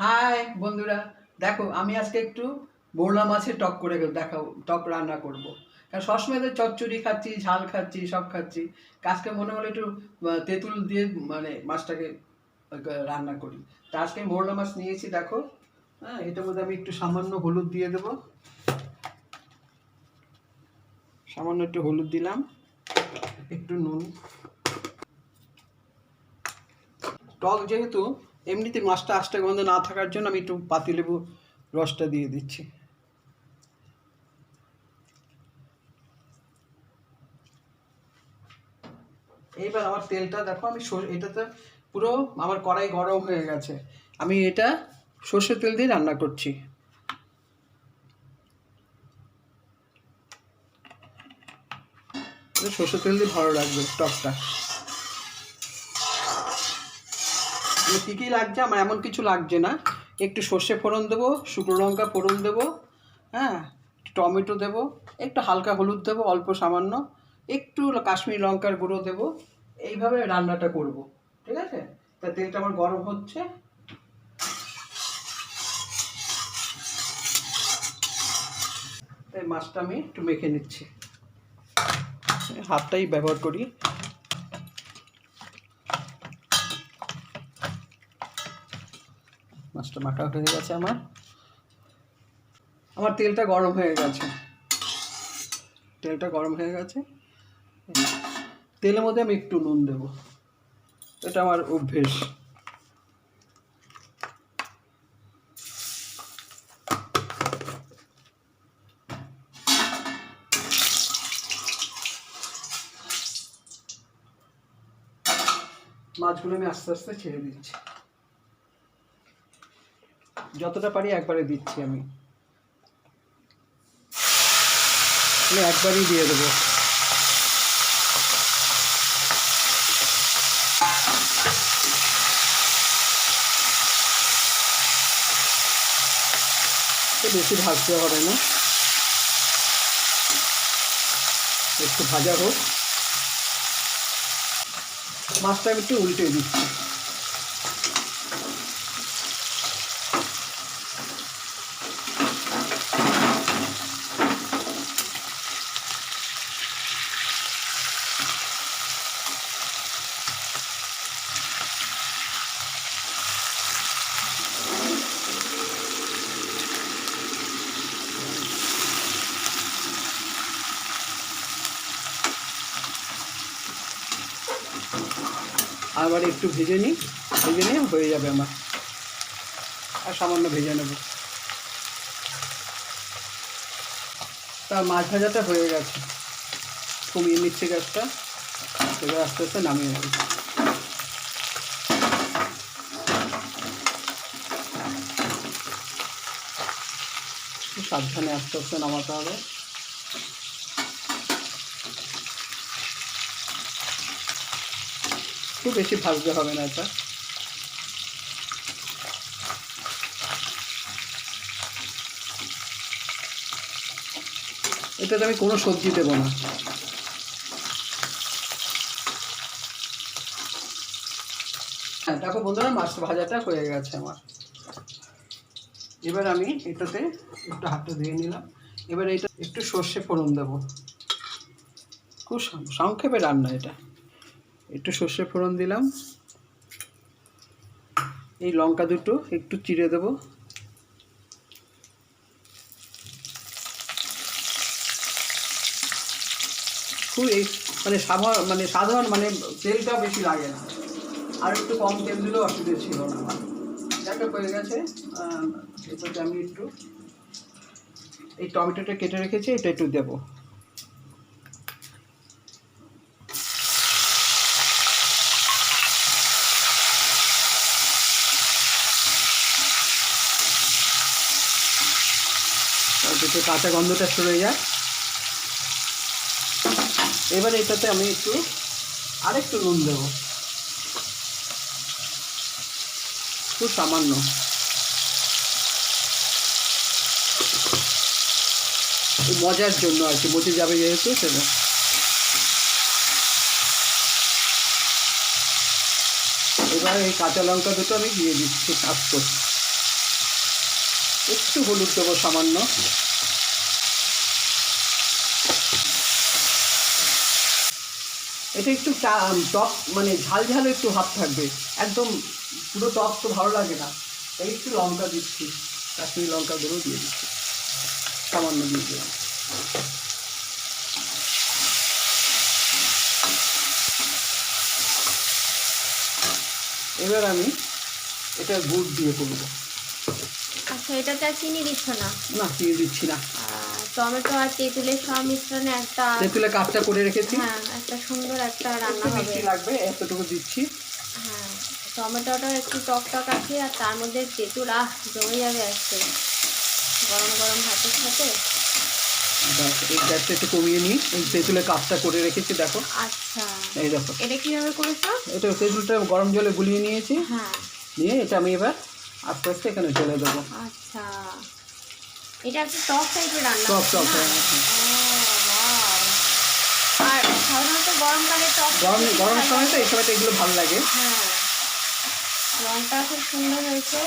High বন্ধুরা। দেখো, আমি আজকে একটু বোরলা মাছের টক করে দেখাবো, টক রান্না করব। কারণ সবসময় তো চচ্চড়ি খাচ্ছি, ঝাল খাচ্ছি, সব খাচ্ছি। আজকে মনে হলো একটু তেঁতুল দিয়ে মানে মাছটাকে রান্না করি। তা আজকে মোরলা মাছ নিয়েছি, দেখো। হ্যাঁ এটার মধ্যে আমি একটু সামান্য হলুদ দিয়ে দেবো। সামান্য একটু হলুদ দিলাম। একটু নুন। টক যেহেতু এমনিতে মাছটা আষ্টে গন্ধ না থাকার জন্য আমি একটু পাতিলেবু রসটা দিয়ে দিচ্ছি। এইবার আমার তেলটা দেখো, আমি সর- এটাতে পুরো আমার কড়াই গরম হয়ে গেছে। আমি এটা সর্ষের তেল দিয়ে রান্না করছি। এটা সর্ষের তেল দিয়ে ভালো লাগবে টকটা। কী কী লাগছে? আমার এমন কিছু লাগছে না। একটু সর্ষে ফোড়ন দেবো, শুকনো লঙ্কা ফোড়ন দেবো হ্যাঁ টমেটো দেবো, একটু হালকা হলুদ দেবো, অল্প সামান্য, একটু কাশ্মীরি লঙ্কার গুঁড়ো দেবো, এইভাবে রান্নাটা করব, ঠিক আছে? তা তেলটা আমার গরম হচ্ছে। তাই মাছটা আমি একটু মেখে নিচ্ছি। হাতটাই ব্যবহার করি। মাছটা মাখা হয়ে গেছে আমার। আমার তেলটা গরম হয়ে গেছে। তেলটা গরম হয়ে গেছে। তেলের মধ্যে আমি একটু নুন দেবো। এটা আমার অভ্যেস। মাছগুলো আমি আস্তে আস্তে ছেড়ে দিচ্ছি। যতটা পারি একবারে দিচ্ছি আমি। একবারই দিয়ে দেবো। বেশি ভাজতে হবে না। একটু ভাজা হোক। মাছটা আমি একটু উল্টে দিচ্ছি। আবার একটু ভেজে নিই। ভেজে নিয়ে হয়ে যাবে আমার। আর সামান্য ভেজে নেব। তা মাছ ভাজাটা হয়ে গেছে। কমিয়ে নিচ্ছে গ্যাসটা। এবার আস্তে আস্তে নামিয়ে নেব। সাবধানে আস্তে আস্তে নামাতে হবে। খুব বেশি ভাজতে হবে না এটা। এটাতে আমি কোনো সবজি দেবো না। হ্যাঁ দেখো বন্ধুরা, মাছ ভাজাটা হয়ে গেছে আমার। এবার আমি এটাতে একটু হাতটা ধুয়ে নিলাম। এবার এটা একটু সর্ষে ফোড়ন দেবো। খুব সংক্ষেপে রান্না এটা। একটু সর্ষে ফোড়ন দিলাম। এই লঙ্কা দুটো একটু চিড়ে দেব। খুব এই মানে সাধারণ মানে সাধারণ মানে তেলটা বেশি লাগে না। আর একটু কম তেল দিলেও অসুবিধা ছিল না যাকে হয়ে গেছে। আমি একটু এই টমেটোটা কেটে রেখেছি, এটা একটু দেবো। তারপরে কাঁচা গন্ধটা সরে যায়। এবার এটাতে আমি একটু, আরেকটু নুন দেবো। খুব সামান্য। মজার জন্য আর কি বসে যাবে যেহেতু সেটা। এবার এই কাঁচা লঙ্কা দুটো আমি দিয়ে দিচ্ছি আস্ত একটু হলুদ দেবো সামান্য। এটা একটু টক মানে ঝাল ঝাল একটু হাত থাকবে। একদম পুরো টক তো ভালো লাগে না। তাই একটু লঙ্কা দিচ্ছি। কাশ্মীরি লঙ্কা গুঁড়ো দিয়ে দিচ্ছি। সামান্য দিয়ে দিলাম। এবার আমি এটা গুড় দিয়ে করব। আচ্ছা এটাতে চিনি দিচ্ছ না? না চিনি দিচ্ছি না। আর টমেটো আর তেঁতুলের সংমিশ্রণে একটা তেঁতুলে কাপটা করে রেখেছি। হ্যাঁ একটা সুন্দর একটা রান্না হবে। লাগবে এতটুকু দিচ্ছি। হ্যাঁ টমেটোটা একটু টক টক আছে আর তার মধ্যে তেঁতুল আহ জমে যাবে আজকে। গরম গরম ভাতের সাথে। এই গ্যাসটা একটু কমিয়ে নিই। এই তেঁতুলে কাপটা করে রেখেছি দেখো। আচ্ছা। এই দেখো। এটা কীভাবে করেছ? এটা তেঁতুলটা গরম জলে গুলিয়ে নিয়েছি। হ্যাঁ। নিয়ে এটা আমি এবার আস্তে আস্তে এখানে চলে দেবো। আচ্ছা। এটা একটা টক টাইপের রান্না। টক টক না? হ্যাঁ! আর সাধারণত গরমকালে টক গরম গরমের সময় তো এই সময়টা এগুলো ভালো লাগে। হ্যাঁ। রংটা খুব সুন্দর হয়েছে।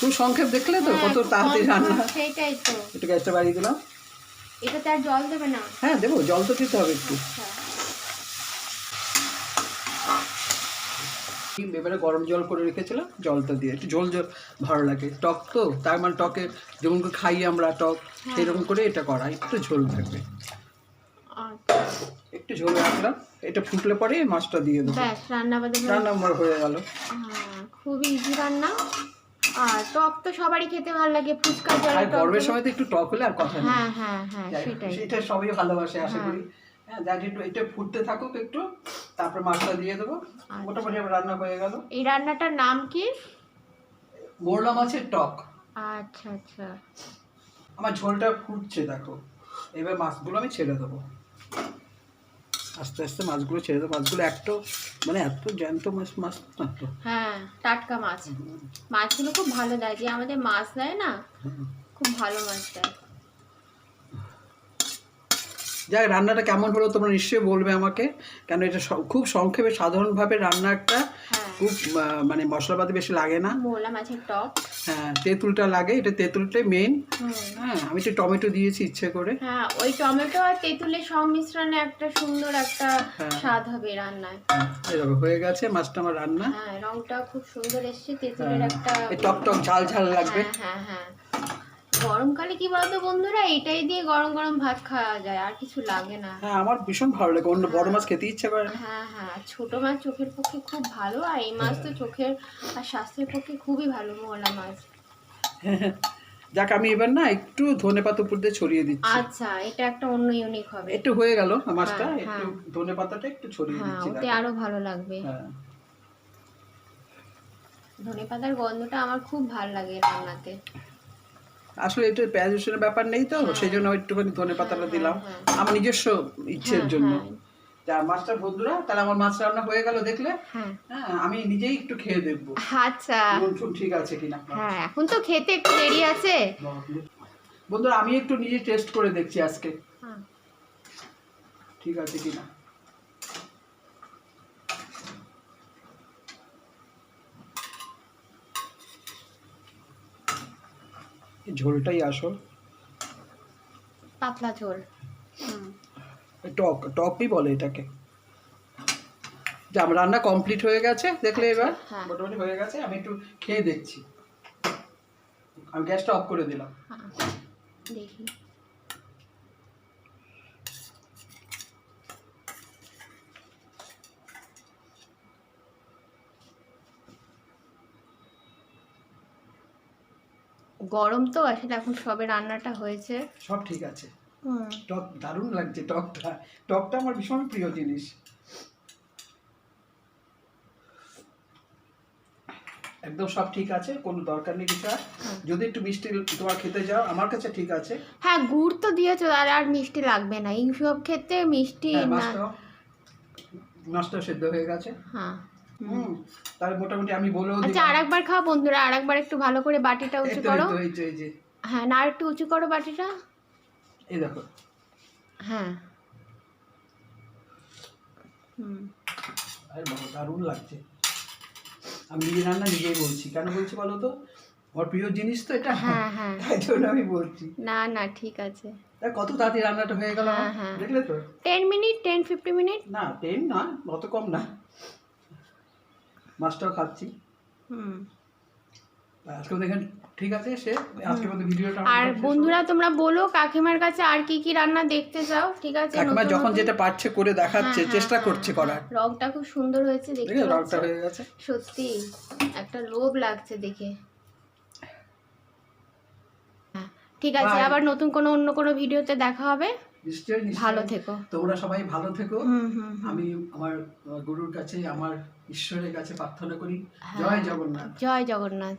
খুব সংক্ষেপ দেখলে তো হ্যাঁ, কত তাড়াতাড়ি রান্না। সেইটাই তো। একটু গ্যাসটা বাড়িয়ে দিলাম। এটাতে আর জল দেবে না। হ্যাঁ দেবো জল তো দিতে হবে একটু। আচ্ছা। এবারে গরম জল করে রেখেছিলাম জলটা দিয়ে একটু ঝোল ঝোল ভালো লাগে। টক তো তার মানে টকে যেমন করে খাই আমরা টক হ্যাঁ। সেরকম করে এটা করা একটু ঝোল থাকবে। আচ্ছা। একটু ঝোল রাখলাম এটা ফুটলে পরে মাছটা দিয়ে দেবো। রান্না রান্না আমার হয়ে গেল। খুব ইজি রান্না। আর টক তো সবারই খেতে ভালো লাগে ফুচকা জলে আর গরমের সময় তো একটু টক হলে আর কথা নেই। হ্যাঁ হ্যাঁ হ্যাঁ সেটাই। সেটা সবাই ভালোবাসে আশা হ্যাঁ। করি। হ্যাঁ যাই একটু এটা ফুটতে থাকুক একটু তারপর মাছটা দিয়ে দেবো। আচ্ছা। মোটামুটি আমার রান্না হয়ে গেল। এই রান্নাটার নাম কি? মোরলা মাছের টক। আচ্ছা আচ্ছা। আমার ঝোলটা ফুটছে দেখো। এবার মাছগুলো আমি ছেড়ে দেবো। আস্তে আস্তে মাছগুলো ছেড়ে দেবো। মাছগুলো একটু মানে এত জ্যান্ত মাছ মাছ না তো। হ্যাঁ টাটকা মাছ। মাছগুলো খুব ভালো যে আমাদের মাছ দেয় না খুব ভালো মাছ দেয়। যাক রান্নাটা কেমন হলো তোমরা নিশ্চয়ই বলবে আমাকে। কেন এটা খুব সংক্ষেপে সাধারণভাবে রান্না একটা হ্যাঁ। খুব মানে মশলাপাতি বেশি লাগে না। হ্যাঁ তেঁতুলটা লাগে এটা তেঁতুলটাই মেন হ্যাঁ আমি একটু টমেটো দিয়েছি ইচ্ছে করে। হ্যাঁ ওই টমেটো আর তেঁতুলের সংমিশ্রণে একটা সুন্দর একটা হ্যাঁ। স্বাদ হবে রান্নায়। হ্যাঁ, এরকম হয়ে গেছে মাছটা আমার রান্না। হ্যাঁ রংটা খুব সুন্দর এসছে তেঁতুলের একটা টক টক ঝাল ঝাল লাগবে। হ্যাঁ হ্যাঁ। গরমকালে কি বলতো বন্ধুরা? এটাই দিয়ে গরম গরম ভাত খাওয়া যায় আর কিছু লাগে না। হ্যাঁ আমার ভীষণ ভালো লাগে। অন্য বড় মাছ খেতে ইচ্ছে করে হ্যাঁ হ্যাঁ ছোট মাছ চোখের পক্ষে খুব ভালো আর এই মাছ তো চোখের আর স্বাস্থ্যের পক্ষে খুবই ভালো মোলা মাছ। যাক আমি এবার না একটু ধনে পাতা উপর দিয়ে ছড়িয়ে দিচ্ছি। আচ্ছা এটা একটা অন্য ইউনিক হবে। একটু হয়ে গেল মাছটা হ্যাঁ, একটু হ্যাঁ। ধনে পাতাটা একটু ছড়িয়ে হ্যাঁ দিচ্ছি ওতে আরও ভালো লাগবে। হ্যাঁ। ধনে পাতার গন্ধটা আমার খুব ভালো লাগে রান্নাতে। আসলে এটা পেঁয়াজ রসুনের ব্যাপার নেই তো সেই জন্য একটুখানি ধনে পাতাটা দিলাম। হ্যাঁ, আমার নিজস্ব ইচ্ছের হ্যাঁ, জন্য। হ্যাঁ। মাছটা বন্ধুরা তাহলে আমার মাছ রান্না হয়ে গেল দেখলে। হ্যাঁ। হ্যাঁ আমি নিজেই একটু খেয়ে দেখব। আচ্ছা। ঠিক আছে কিনা? হ্যাঁ এখন তো খেতে একটু দেরি আছে। বন্ধুরা আমি একটু নিজে টেস্ট করে দেখছি আজকে। হ্যাঁ। ঠিক আছে কিনা? ঝোলটাই আসল। পাতলা ঝোল। হুম। টক টকই বলে এটাকে। যা আমার রান্না কমপ্লিট হয়ে গেছে দেখলে এবার? হ্যাঁ। মোটামুটি হয়ে গেছে আমি একটু খেয়ে দেখছি। আমি গ্যাসটা অফ করে দিলাম। দেখি। গরম তো আসলে এখন সবে রান্নাটা হয়েছে। সব ঠিক আছে। টক দারুণ লাগছে টকটা। টকটা আমার ভীষণ প্রিয় জিনিস। একদম সব ঠিক আছে কোনো দরকার নেই কিছু যদি একটু মিষ্টি তোমার খেতে যাও আমার কাছে ঠিক আছে। হ্যাঁ গুড় তো দিয়েছ আর আর মিষ্টি লাগবে না। এই সব ক্ষেত্রে মিষ্টি হ্যাঁ, না মাছটাও সেদ্ধ হয়ে গেছে। হ্যাঁ। তাহলে মোটামুটি আমি বলেও আচ্ছা আরেকবার খাও বন্ধুরা আরেকবার একটু ভালো করে বাটিটা উঁচু করো। হ্যাঁ না একটু উঁচু করো বাটিটা। এই দেখো। হ্যাঁ। হুম। আরে বাবা দারুণ লাগছে। আমি নিজে রান্না নিজেই বলছি। কেন বলছি বলো তো? আমার প্রিয় জিনিস তো এটা। হ্যাঁ হ্যাঁ। তাই জন্য আমি বলছি। না না ঠিক আছে। কত তাড়াতাড়ি রান্নাটা হয়ে গেল? হ্যাঁ, হ্যাঁ। দেখলে তো? Ten minute ten fifty minute. না টেন না অত কম না। মাছটাও খাচ্ছি। হুম। আজকে দেখেন ঠিক আছে সে আজকের মতো ভিডিওটা আর। বন্ধুরা তোমরা বলো কাকিমার কাছে আর কি কি রান্না দেখতে চাও ঠিক আছে? কাকিমা যখন যেটা পারছে করে দেখাচ্ছে হ্যাঁ, চেষ্টা হ্যাঁ, করছে হ্যাঁ, করার রংটা খুব সুন্দর হয়েছে দেখতে দেখে রংটা হয়ে গেছে। সত্যি একটা লোভ লাগছে দেখে। হ্যাঁ, ঠিক আছে আবার নতুন কোনো অন্য কোনো ভিডিওতে দেখা হবে। নিশ্চয়ই ভালো থেকো। তোমরা সবাই ভালো থেকো। আমি আমার গুরুর কাছে আমার ঈশ্বরের কাছে প্রার্থনা করি। হ্যাঁ। জয় জগন্নাথ। জয় জগন্নাথ।